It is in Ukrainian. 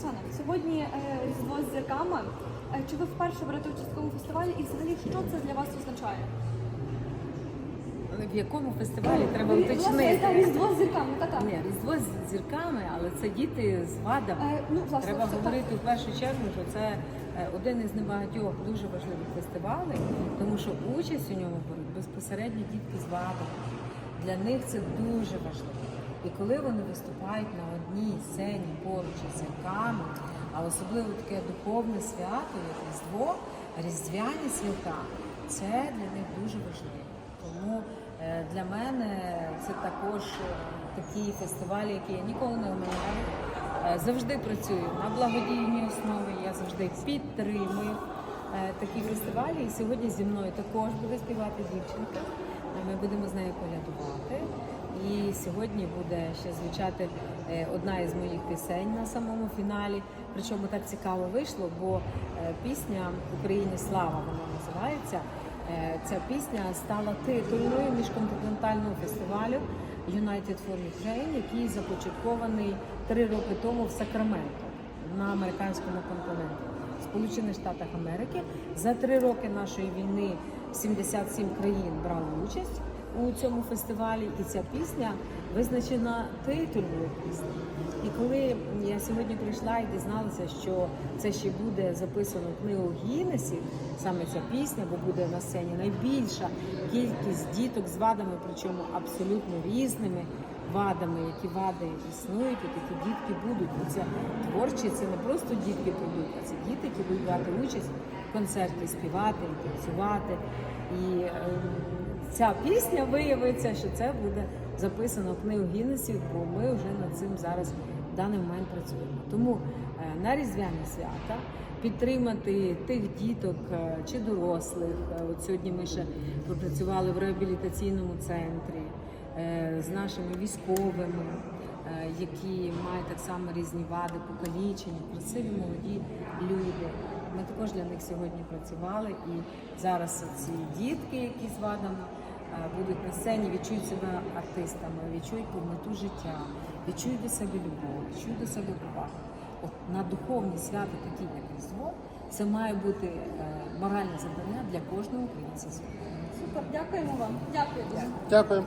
Оксана, сьогодні е, Різдво з зірками. Е, Чи ви вперше берете участь в такому фестивалі і взагалі що це для вас означає? В якому фестивалі треба та, уточнити? Різдво з зірками, та-та. Ні, різдво з зірками, але це діти з вадами. Е, ну, власне, Треба це так. говорити в першу чергу, що це е, один із небагатьох дуже важливих фестивалей, тому що участь у ньому беруть безпосередньо дітки з вадами. Для них це дуже важливо. І коли вони виступають на одній сцені поруч із зірками, а особливо таке духовне свято, як Різдво, різдвяні свята, це для них дуже важливо. Тому е, для мене це також е, такі фестивалі, які я ніколи не оминяю. Е, Завжди працюю на благодійній основі, я завжди підтримую такі фестивалі. І сьогодні зі мною також буде співати дівчинка. Ми будемо з нею колядувати. Сьогодні буде ще звучати е, одна із моїх пісень на самому фіналі. Причому так цікаво вийшло, бо е, пісня Україні слава вона називається. Е, Ця пісня стала титульною міжконтинентального фестивалю United for Ukraine, який започаткований три роки тому в Сакраменто на американському континенті, Сполучених Штатах Америки. За три роки нашої війни 77 країн брали участь у цьому фестивалі, і ця пісня визначена титульною піснею. І коли я сьогодні прийшла і дізналася, що це ще буде записано книгу Гіннесів, саме ця пісня, бо буде на сцені найбільша кількість діток з вадами, причому абсолютно різними вадами, які вади існують, і такі дітки будуть. І це творчі, це не просто дітки прийдуть, а це діти, які будуть брати участь в концерті, співати, і танцювати. І ем, ця пісня виявиться, що це буде записано в книгу Гіннесів, бо ми вже над цим зараз в даний момент працюємо. Тому е, на різдвяні свята підтримати тих діток е, чи дорослих. Е, От сьогодні ми ще попрацювали в реабілітаційному центрі з нашими військовими, е, які мають так само різні вади, покалічені, красиві молоді люди. Ми також для них сьогодні працювали, і зараз ці дітки, які з вадами е, будуть на сцені, відчують себе артистами, відчують повноту життя, відчують до себе любов, відчують до себе повагу. От на духовні свята, такі як Різдво, це має бути е, моральне завдання для кожного українця. Супер, дякуємо вам. Дякую. Дякую.